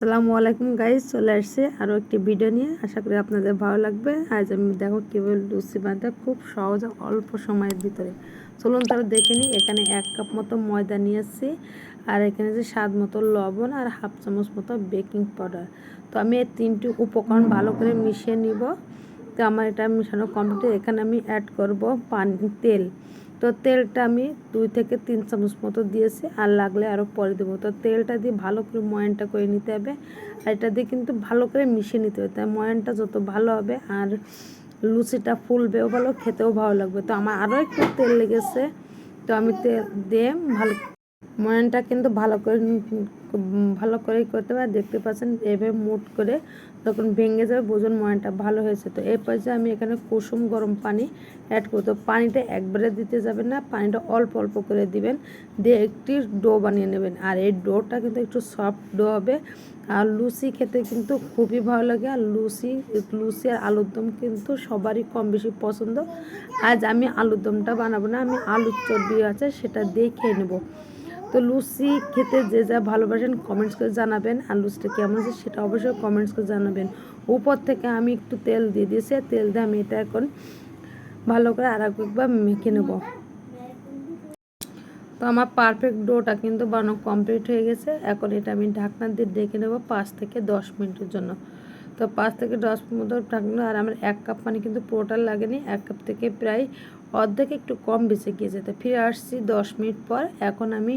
আসসালামু আলাইকুম গাইজ চলে আসছে আরও একটি ভিডিও নিয়ে। আশা করি আপনাদের ভালো লাগবে। আজ আমি দেখো কীভাবে লুচি বানাতে খুব সহজ অল্প সময়ের ভিতরে। চলুন তাহলে দেখে নিই, এখানে এক কাপ মতো ময়দা নিয়ে এসেছি আর এখানে যে স্বাদ মতো লবণ আর হাফ চামচ মতো বেকিং পাউডার। তো আমি এই তিনটি উপকরণ ভালো করে মিশিয়ে নিব। তো আমার এটা মিশানো কমপ্লিট এখানে আমি অ্যাড করব পানি তেল। তো তেলটা আমি দুই থেকে তিন চামচ মতো দিয়েছি। আর লাগলে আরও পরে দেবো। তো তেলটা দিয়ে ভালো করে ময়ানটা করে নিতে হবে। আর এটা দিয়ে কিন্তু ভালো করে মিশিয়ে নিতে হবে। তাই ময়ানটা যত ভালো হবে আর লুচিটা ফুলবেও ভালো, খেতেও ভালো লাগবে। তো আমার আরও একটু তেল লেগেছে। তো আমি তেল দিয়ে ভালো ময়ানটা কিন্তু ভালো করে, ভালো করেই করতে হবে দেখতে পাচ্ছেন, এভাবে মুট করে যখন ভেঙে যাবে, বোঝন ময়ানটা ভালো হয়েছে। তো এই পর্যায়ে আমি এখানে কুসুম গরম পানি অ্যাড করব। পানিটা একবারে দিতে যাবেন না, পানিটা অল্প অল্প করে দিবেন। দিয়ে একটি ডো বানিয়ে নেবেন। আর এই ডোটা কিন্তু একটু সফট ডো হবে। আর লুচি খেতে কিন্তু খুবই ভালো লাগে। আর লুচি লুচি আর আলুর দম কিন্তু সবারই কম বেশি পছন্দ। আজ আমি আলুর দমটা বানাবো না, আমি আলুর চর্বি আছে, সেটা দিয়ে খেয়ে নেব। তো লুচি খেতে যে যা ভালোবাসেন কমেন্টস করে জানাবেন। আর লুচিটা কেমন আছে সেটা অবশ্যই কমেন্টস করে জানাবেন। উপর থেকে আমি একটু তেল দিয়ে দিয়েছি। তেল দিয়ে আমি এটা এখন ভালো করে আর একবার মেখে নেব। তো আমার পারফেক্ট ডোটা কিন্তু বানানো কমপ্লিট হয়ে গেছে। এখন এটা আমি ঢাকনা দিয়ে ডেকে নেব পাঁচ থেকে দশ মিনিটের জন্য। তো পাঁচ থেকে দশ মিনিট ঢাকনা, আর আমার এক কাপ পানি কিন্তু পুরোটা লাগেনি। এক কাপ থেকে প্রায় অর্ধেক একটু কম বেঁচে গিয়েছে। তো ফিরে আসছি দশ মিনিট পর। এখন আমি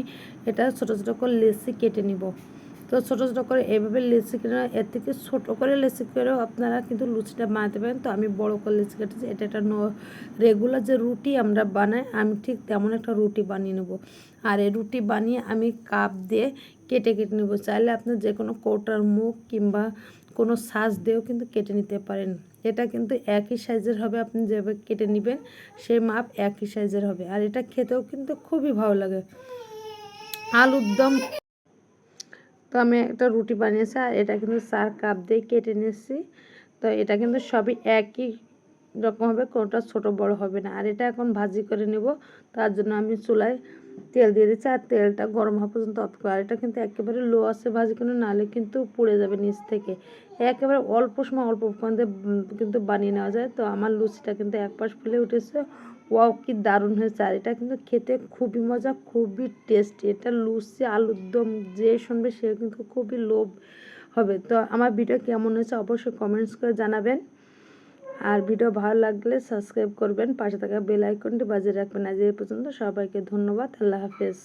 এটা ছোটো ছোটো করে লেসি কেটে নিব। তো ছোটো ছোটো করে এভাবে লেসি কেটে এর থেকে ছোটো করে লেসি করেও আপনারা কিন্তু লুচিটা বানাতে পারেন। তো আমি বড় করে লেসি কেটেছি, এটা একটা রেগুলার যে রুটি আমরা বানাই, আমি ঠিক তেমন একটা রুটি বানিয়ে নেব। আর এই রুটি বানিয়ে আমি কাপ দিয়ে কেটে কেটে নেব। চাইলে আপনি যে কোনো কৌটার মুখ কিংবা কোনো সাজ দিয়েও কিন্তু কেটে নিতে পারেন। এটা কিন্তু একই সাইজের হবে, আপনি যেভাবে কেটে নেবেন সেই মাপ একই সাইজের হবে। আর এটা খেতেও কিন্তু খুবই ভালো লাগে। আলুর দম তো আমি একটা রুটি বানিয়েছি আর এটা কিন্তু চার কাপ দিয়ে কেটে নিয়েছি। তো এটা কিন্তু সবই একই রকম হবে, কোনোটা ছোট বড় হবে না। আর এটা এখন ভাজি করে নেব, তার জন্য আমি চুলায় তেল দিয়ে দিচ্ছি আর তেলটা গরম হওয়া পর্যন্ত অপেক্ষা আর এটা কিন্তু একেবারে লো আছে ভাজি করে নাহলে কিন্তু পুড়ে যাবে নিচ থেকে। একেবারে অল্প সময় অল্প দিয়ে কিন্তু বানিয়ে নেওয়া যায়। তো আমার লুচিটা কিন্তু এক পাশ ফুলে উঠেছে। ওয়াও, কি দারুণ হয়েছে। আর এটা কিন্তু খেতে খুবই মজা, খুবই টেস্টি এটা লুচি, আলুর দম যে শুনবে সে কিন্তু খুবই লোভ হবে। তো আমার ভিডিও কেমন হয়েছে অবশ্যই কমেন্টস করে জানাবেন। আর ভিডিও ভালো লাগলে সাবস্ক্রাইব করবেন। পাশে থাকা বেল আইকনটি বাজিয়ে রাখবেন। আজ এই পর্যন্ত সবাইকে ধন্যবাদ। আল্লাহ হাফেজ।